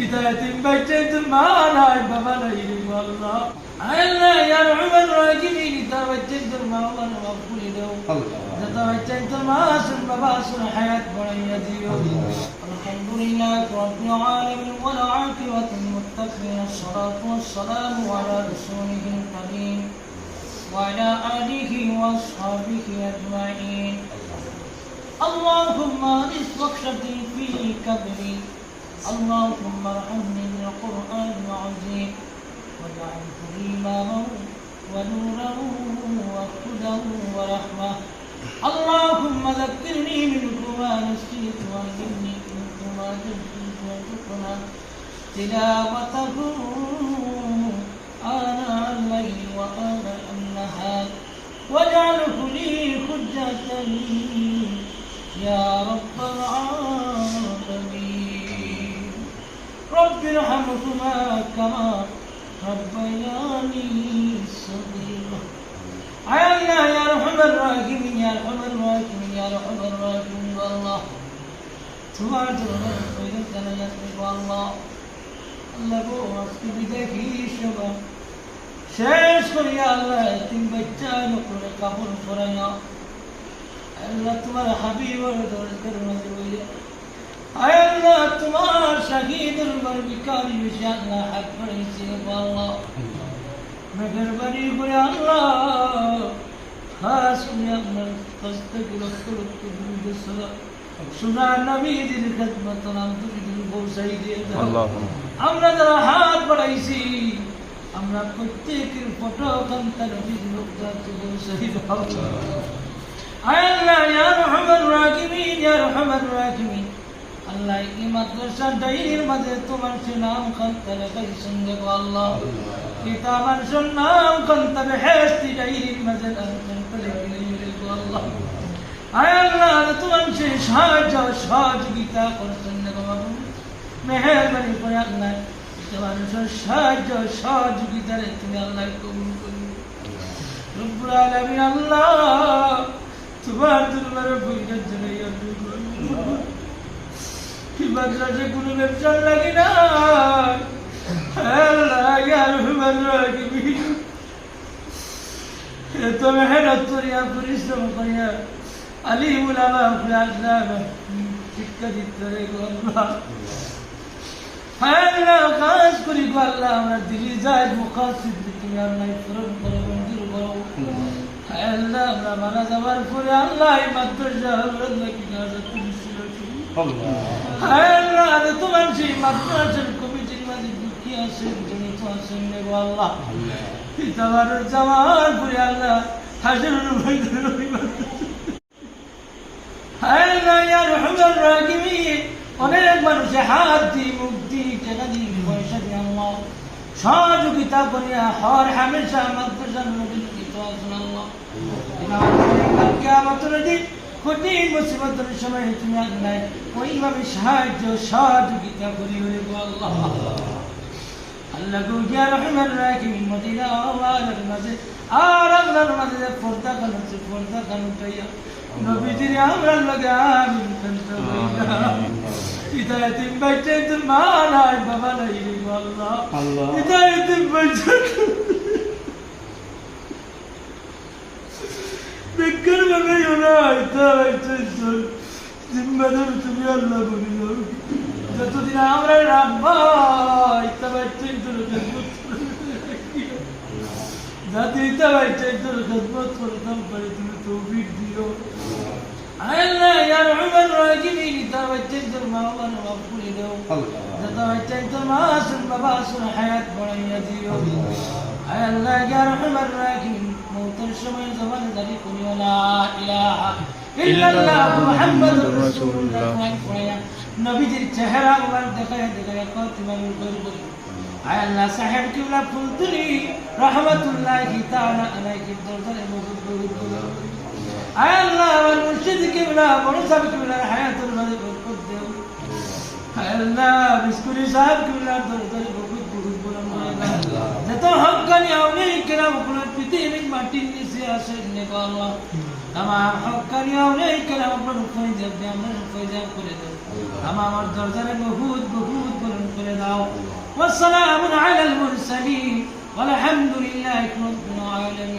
بداية بجت ما نايم بملايين والله. ألا يا نعم الراجلين إذا وجدت ما والله نغفل له إذا وجدت ما أصل مباصر حياة بنيتي الحمد لله رب العالمين ولا عاقبة المتقين الصلاة والسلام على رسوله الكريم وعلى آله وأصحابه أجمعين. اللهم رزق شديد في كبري اللهم ارحمني بالقرآن العظيم واجعله لي إماما ونورا وهدى ورحمة. اللهم ذكرني منه ما نسيت وعلمني منه ما جهلت تلاوته آناء رب ارحمهما كما ربياني صغيرا عيالنا يا ارحم الراحمين يا ارحم الراحمين يا ارحم الراحمين والله তোমার জন্য প্রয়োজন জানা যাচ্ছে আল্লাহ আল্লাহ গো আজকে বিদায় কি সবাই শেষ করিয়া আল্লাহ তিন বাচ্চা করে কাপড় পরাইয়া আল্লাহ তোমার হাবিবর দরকার মাঝে বইলে আয় আল্লাহ তোমার শাহিদুল বরবিকারি বেশি আল্লাহ হাত পড়েছে আল্লাহ মেহরবানি করে আল্লাহ খাস করে আপনার কাছ থেকে লক্ষ লক্ষ দুরুদ সালাম সোনা নবীদের খেদমত নাম তুমি তুমি পৌঁছাই দিয়ে দাও আমরা যারা হাত বাড়াইছি আমরা প্রত্যেকের ফটো কান্তার আল্লাহ ইয়া রহমান রাহিমিন ইয়া রহমান রাহিমিন আল্লাহ এই মাদ্রাসা ডাইরির মাঝে তোমার নাম কান্তা লেখাইছেন দেখো আল্লাহ। পিতা মানুষের নাম কান্তা বেহেস্তি ডাইরির মাঝে নাম কান্তা লেখাইছেন আল্লাহ। আয় আল্লাহ তোমার সে সাহায্য, সহযোগিতা করছেন দেখো বাবু। মেহরবানি করে আল্লাহ মানুষের সাহায্য সহযোগিতারে তুমি আল্লাহ কবুল করি রব্বুল আলামিন আল্লাহ, তোমার দরবারে বইটার জন্য মাদ্রাসে কোনো ব্যবসা লাগে না আল্লাহ ইয়ার মাদ্রাসা এত মেহনত করিয়া পরিশ্রম করিয়া আলিমুল আল্লাহ শিক্ষা দিতে রে আল্লাহ। আল্লাহ কাজ করি আল্লাহ। আমরা দিলি যাই মুখাসিদ তুমি আল্লাহ পূরণ করো মঞ্জুর করো। আল্লাহ আমরা মারা যাওয়ার পরে আল্লাহ এই মাদ্রাসা আল্লাহ কি কাজ তুমি আল্লাহ আমি অনেক মানুষে হাত দিয়ে মুখ দিয়ে টাকা দিয়ে পয়সা দিয়ে আল্লাহ। সহযোগিতা করিয়া হর হামেশা মাদ্রাসার নবীন আল্লাহ আমাদের দিন কঠিন মুসিবতের সময় তুমি আল্লাহ ওইভাবে সাহায্য সহযোগিতা করি আল্লাহ। আল্লাহ গো ইয়া রহমান রাহিম মদিনা আওয়ালের মাঝে আর আল্লাহর মাঝে পর্দা কান আছে পর্দা কান উঠাইয়া নবীজির আমরা লগে আমিন কান্তা হিদায়াতিন বাইচাইতুল মা নাই বাবা নাই আল্লাহ। আল্লাহ। হিদায়াতিন বাইচাইতুল জিম্মাদার তুমি আল্লাহ বলি যতদিন ইয়া ইয়া মৌতের সময় জবান দাঁড়ি করিও লা ইলাহা ইল্লাল্লাহ মুহাম্মাদুর রাসূলুল্লাহ। নবীজির চেহারা মুবারক দেখায় দেখায় কতিমান গর্ব আয় আল্লাহ সাহেব কিবলা ফুল তুলি রহমাতুল্লাহি তাআলা আলাইহি আয় আল্লাহ আমার মুর্শিদ কিবলা বড় সাহেব কিবলার হায়াতুল মাঝে বরকত দেও। আয় আল্লাহ বিস্কুরি সাহেব দরবারে বহুত বহুত বলন যত হকানি আউলি কেরাম কোন الدين مارتين نسيا سيدنا الله تمام حقا يوليك لما برن فايزا بيامن فايزا قلت تمام الدرزر بهود بهود برن قلت والسلام على المرسلين والحمد لله رب العالمين